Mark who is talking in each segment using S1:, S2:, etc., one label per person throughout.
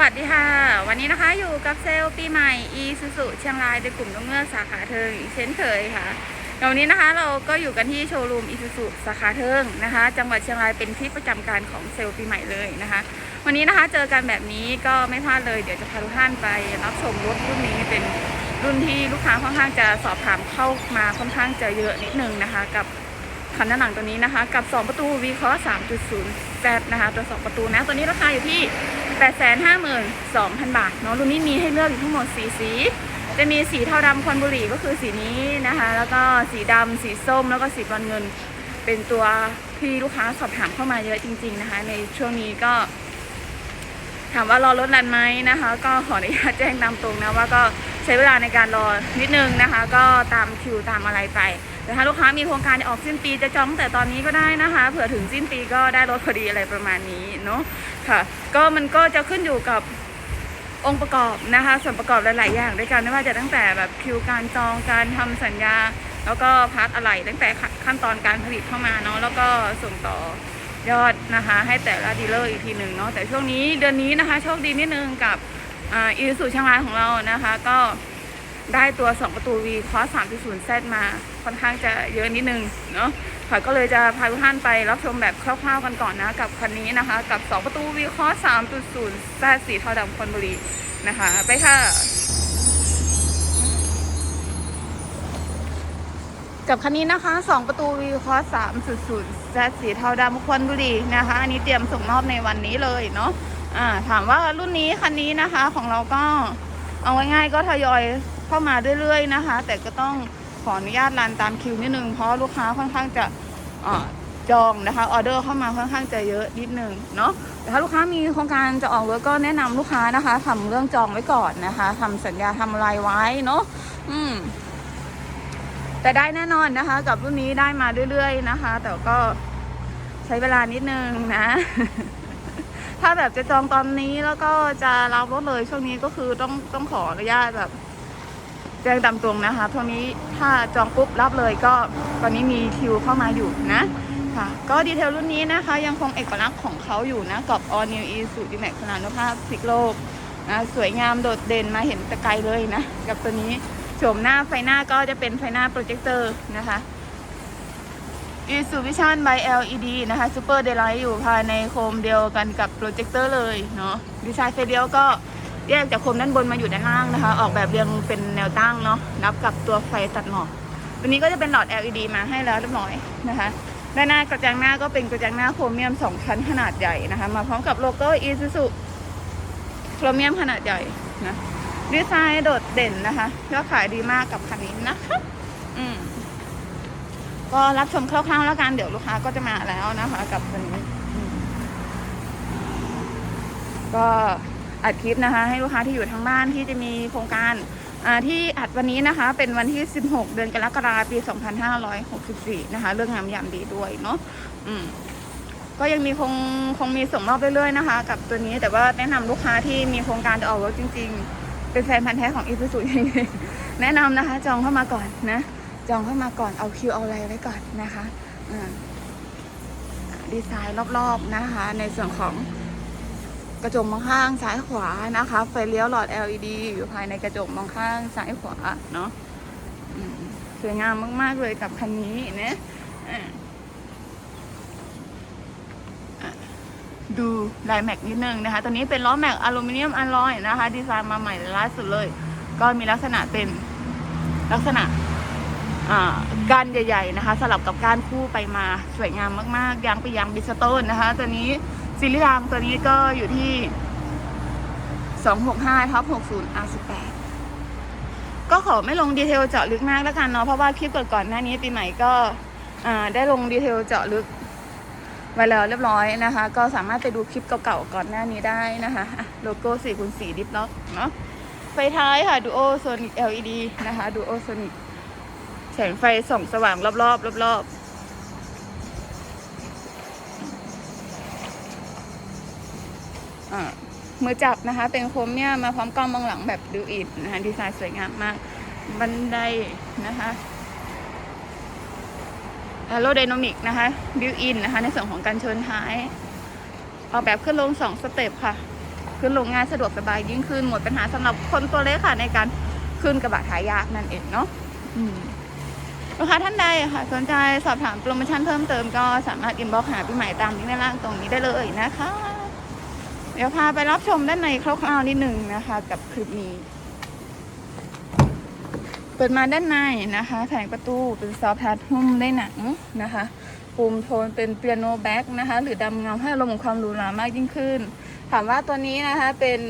S1: วัสดีค่ะ วันนี้นะคะอยู่กับเซลปีใหม่ e s u s u เชียงรายโดยกลุ่มนกเงือกสาขาเทิงอีกเช่นเคยค่ะววันนี้นะคะเราก็อยู่กันที่โชว์รูม e s u s u สาขาเทิงนะคะ จังหวัดเชียงรายเป็นที่ประจำการของเซลปีใหม่เลยนะคะ วันนี้นะคะเจอกันแบบนี้ก็ไม่พลาดเลยเดี๋ยวจะพาทุกท่านไปรับชมรถรุ่นนี้เป็นรุ่นที่ลูกค้าค่อนข้างจะสอบถามเข้ามาค่อนข้างจะเยอะนิดนึงนะคะ กับคันด้านหลังตัวนี้นะคะ กับ 2 ประตู v c o s 3.0 Z นะคะ ตัว2ประตูนะ ตัวนี้ราคาอยู่ที่ 852,000 บาทเนาะรุ่นนี้มีให้เลือกอยู่ทั้งหมด4สี จะมีสีเทาดำควันบุหรี่ก็คือสีนี้นะคะ แล้วก็สีดำสีส้มแล้วก็สีบอนเงิน เป็นตัวที่ลูกค้าสอบถามเข้ามาเยอะจริง ๆนะคะ ในช่วงนี้ก็ ถามว่ารอรถรันไหมนะคะ ก็ขออนุญาตแจ้งตามตรงนะว่าก็ใช้เวลาในการรอนิดนึงนะคะ ก็ตามคิวตามอะไรไป แต่ถ้าลูกค้ามีโครงการจะออกสิ้นปีจะจองตั้งแต่ตอนนี้ก็ได้นะคะ เผื่อถึงสิ้นปีก็ได้รถพอดีอะไรประมาณนี้เนาะค่ะ ก็มันก็จะขึ้นอยู่กับองค์ประกอบนะคะ ส่วนประกอบหลาย ๆ อย่างด้วยกันไม่ว่าจะตั้งแต่แบบคิวการจองการทำสัญญา แล้วก็พาร์ทอะไรตั้งแต่ขั้นตอนการผลิตเข้ามาเนาะแล้วก็ส่งต่อยอดนะคะ ให้แต่ละดีลเลอร์อีกทีหนึ่งเนาะแต่ช่วงนี้เดือนนี้นะคะโชคดีนิดนึงกับอ่าอีสุเชียงรายของเรานะคะ ก็ได้ตัว 2 ประตู V คอส3.0 Z มา ค่อนข้างจะเยอะนิดนึงเนาะค่ะก็เลยจะพาทุกท่านไปรับชมแบบคร่าวๆกันก่อนนะ กับคันนี้นะคะ กับ 2 ประตู V คอส3.0 Z สีเทาดำคอนบุรีนะคะ ไปค่ะ กับคันนี้นะคะ 2 ประตู V คอส3.0 Z สีเทาดำควนบุรีนะคะ อันนี้เตรียมส่งมอบในวันนี้เลยเนาะอ่าถามว่ารุ่นนี้คันนี้นะคะของเราก็เอาง่ายๆก็ทยอยเข้ามาเรื่อยๆนะคะ แต่ก็ต้อง ขออนุญาตรันตามคิวนิดนึง เพราะลูกค้าค่อนข้างจะจองนะคะออเดอร์เข้ามาค่อนข้างจะเยอะนิดนึงเนาะแต่ถ้าลูกค้ามีโครงการจะออกรถก็แนะนำลูกค้านะคะทำเรื่องจองไว้ก่อนนะคะทำสัญญาทำอะไรไว้เนาะอืม แต่ได้แน่นอนนะคะ กับรุ่นนี้ได้มาเรื่อยๆนะคะ แต่ก็ใช้เวลานิดนึงนะ ถ้าแบบจะจองตอนนี้แล้วก็จะรับรถเลยช่วงนี้ก็คือต้องต้องขออนุญาตแบบ แจ้งตามตรงนะคะช่วงนี้ถ้าจองปุ๊บรับเลยก็ตอนนี้มีคิวเข้ามาอยู่นะค่ะก็ดีเทลรุ่นนี้นะคะ ยังคงเอกลักษณ์ของเขาอยู่นะกับ All New e s u d m a x ขนาดนุภาพพิกโลกนะสวยงามโดดเด่นมาเห็นต่ไกลเลยนะ กับตัวนี้โฉมหน้าไฟหน้าก็จะเป็นไฟหน้าโปรเจคเตอร์นะคะ i s u v i s i o n by LED นะคะ Super Daylight อยู่ภายในโคมเดียวกันกับโปรเจคเตอร์เลยเนาะดีไซน์ไฟเดียวก็ แยกจากโคมด้านบนมาอยู่ด้านล่างนะคะ ออกแบบเรียงเป็นแนวตั้งเนาะนับกับตัวไฟตัดหมอกตัวนี้ก็จะเป็นหลอด LED มาให้แล้วเรียบร้อยนะคะด้านหน้ากระจังหน้าก็เป็นกระจังหน้าโครเมียม 2 ชั้นขนาดใหญ่นะคะ มาพร้อมกับโลโก้ Isuzu โครเมียมขนาดใหญ่นะดีไซน์โดดเด่นนะคะยอดขายดีมากกับคันนี้นะคะอืมก็รับชมคร่าวๆแล้วกันเดี๋ยวลูกค้าก็จะมาแล้วนะคะ กับคันนี้ก็ อัดคลิปนะคะ ให้ลูกค้าที่อยู่ทางบ้านที่จะมีโครงการที่อัดวันนี้นะคะ เป็นวันที่ 16 เดือนกรกฎาคมปี 2564 นะคะ เรื่องงามยามดีด้วยเนาะอืมก็ยังมีคงคงมีส่งมอบเรื่อยๆนะคะ กับตัวนี้แต่ว่าแนะนำลูกค้าที่มีโครงการจะออกรถจริง ๆ เป็นแฟนพันธ์แท้ของอีซูซูจริงๆแนะนำนะคะ จองเข้ามาก่อนนะ จองเข้ามาก่อนเอาคิวเอาอะไรไว้ก่อนนะคะดีไซน์รอบๆนะคะ ในส่วนของ กระจกมองข้างซ้ายขวานะคะ ไฟเลี้ยวหลอด LED อยู่ภายในกระจกมองข้างซ้ายขวาเนาะสวยงามมากๆเลยกับคันนี้นะดูลายแม็กนิดนึงนะคะ ตัวนี้เป็นล้อแม็กอลูมิเนียมอลลอยนะคะ ดีไซน์มาใหม่ล่าสุดเลย ก็มีลักษณะเป็นลักษณะก้านใหญ่ ๆ นะคะ สลับกับก้านคู่ไปมาสวยงามมากๆยางไปยางบิสโตนนะคะ ตัวนี้ ซีรีส์รางตัวนี้ก็อยู่ที่ 265ทับ60 R18 ก็ขอไม่ลงดีเทลเจาะลึกมากแล้วกันเนาะเพราะว่าคลิปก่อนๆหน้านี้ปีใหม่ก็ได้ลงดีเทลเจาะลึกไว้แล้วเรียบร้อยนะคะ ก็สามารถไปดูคลิปเก่าๆก่อนหน้านี้ได้นะคะโลโก้4คูณ4ดิฟล็อกเนาะไฟท้ายค่ะ Duo Sonic LED นะคะ Duo Sonic แสงไฟส่องสว่างรอบๆรอบๆ มือจับนะคะ เป็นโครเมียมาพร้อมกล้องมองหลังแบบดูอิดนะคะดีไซน์สวยงามมาก บันไดนะคะแอโรไดนามิกนะคะบิวอินนะคะ ในส่วนของการเชิญท้าย ออกแบบขึ้นลงสองสเต็ปค่ะ ขึ้นลงง่ายสะดวกสบายยิ่งขึ้น หมดปัญหาสำหรับคนตัวเล็กค่ะในการขึ้นกระบะท้ายยากนั่นเองเนาะลูกค้าท่านใดค่ะ สนใจสอบถามโปรโมชั่นเพิ่มเติมก็สามารถอินบ็อกหาพี่ใหม่ตามที่ด้านล่างตรงนี้ได้เลยนะคะ ดี๋ยวพาไปรับชมด้านในคร่าวๆนิดหนึ่งนะคะ กับคลิปนี้ เปิดมาด้านในนะคะแผงประตูเป็นซอฟต์ทัชหุ้มได้หนังนะคะปุ่มโทนเป็นเปียโนแบ็กนะคะ หรือดำเงาให้อารมณ์ของความหรูหรามากยิ่งขึ้น ถามว่าตัวนี้นะคะเป็น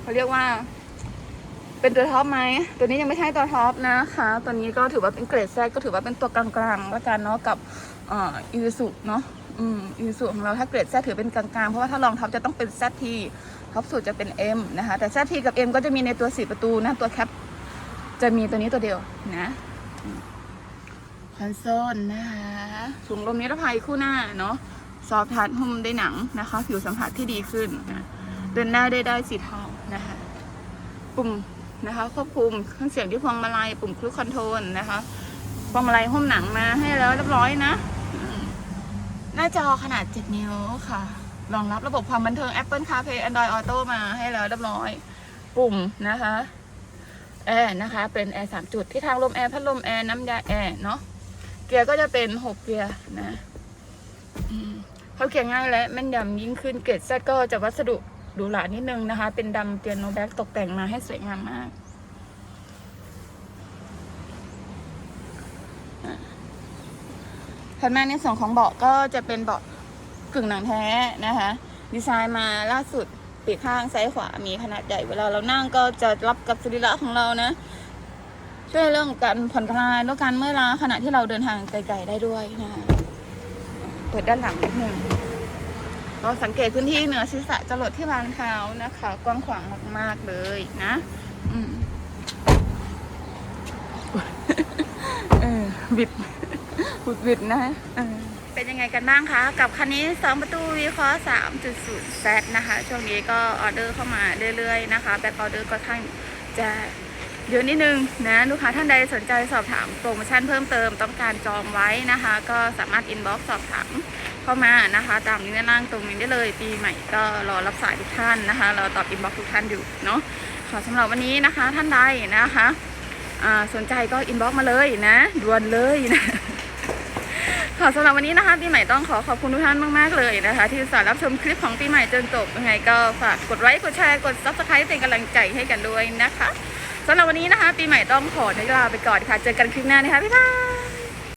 S1: เขาเรียกว่า เป็นตัวท็อปไหมตัวนี้ยังไม่ใช่ตัวท็อปนะคะ ตัวนี้ก็ถือว่าเป็นเกรดแซก็ถือว่าเป็นตัวกลางๆแล้วกันเนาะกับอ่าอีซูเนาะ อืมอีซูของเราถ้าเกรดแซถือเป็นกลางๆ เพราะว่าถ้าลองท็อปจะต้องเป็นแซทีท็อปสุดจะเป็น M นะคะ แต่แซทีกับ M ก็จะมีในตัวสีประตูนะตัวแคปจะมีตัวนี้ตัวเดียวนะคอนโซลนะคะถุงลมนิรภัยคู่หน้าเนาะซอฟทัชหุ้มได้หนังนะคะ ผิวสัมผัสที่ดีขึ้นนะเดินหน้าได้ได้สีทองนะคะปุ่มนะคะควบคุมเครื่องเสียงที่พวงมาลัยปุ่มครูคอนโทรลนะคะพวงมาลัยหุ้มหนังมาให้แล้วเรียบร้อยนะ น้าจอขนาด 7 นิ้วค่ะ รองรับระบบความบันเทิง Apple CarPlay Android Auto มาให้แล้วเรียบร้อย ปุ่มนะคะแอร์นะคะ เป็นแอร์สามจุดที่ทางลมแอร์พัดลมแอร์น้ำยาแอร์เนาะเกียร์ก็จะเป็นหกเกียร์นะเขาเกียร์ง่ายและแม่นยำยิ่งขึ้นเกรดแซก็จะวัสดุหรูหรานิดนึงนะคะ เป็นดำเปียโนแบ็กตกแต่งมาให้สวยงามมากอะ ถัดมาในส่วนของเบาะก็จะเป็นเบาะกึ่งหนังแท้นะคะ ดีไซน์มาล่าสุดปีกข้างซ้ายขวามีขนาดใหญ่เวลาเรานั่งก็จะรับกับสรีระของเรานะ ช่วยเรื่องการผ่อนคลายลดการเมื่อยล้าขณะที่เราเดินทางไกลๆได้ด้วยนะคะเปิดด้านหลังนิดหนึ่งเราสังเกตพื้นที่เหนือศีรษะจรดที่วางเท้านะคะ กว้างขวางมาก ๆ เลยนะอืมเออบิด บุดบิดนะเป็นยังไงกันบ้างคะ กับคันนี้ 2 ประตู v ีคอ3.0 Z นะคะ ช่วงนี้ก็ออเดอร์เข้ามาเรื่อยๆนะคะแบ็คออเดอร์ก็ค่อนข้างจะเยอะนิดนึงนะลูกค้าท่านใดสนใจสอบถามโปรโมชั่นเพิ่มเติมต้องการจองไว้นะคะ ก็สามารถอินบ็อกซ์สอบถามเข้ามานะคะ ตามนี้ด้านล่างตรงนี้ได้เลย ปีใหม่ก็รอรับสายทุกท่านนะคะ เราตอบอินบ็อกซ์ทุกท่านอยู่เนาะขอสำหรับวันนี้นะคะท่านใดนะคะสนใจก็อินบ็อกซ์มาเลยนะด่วนเลยนะ ค่ะสำหรับวันนี้นะคะปีใหม่ต้องขอขอบคุณทุกท่านมากๆเลยนะคะ ที่สารับชมคลิปของปีใหม่จนจบยังไงก็ฝากกดไลค์กดแชร์กดซับสไครต์เป็นกำลังใจให้กันด้วยนะคะสำหรับวันนี้นะคะ ปีใหม่ต้องขอลาไปก่อนค่ะ เจอกันคลิปหน้านะคะบ๊ายบาย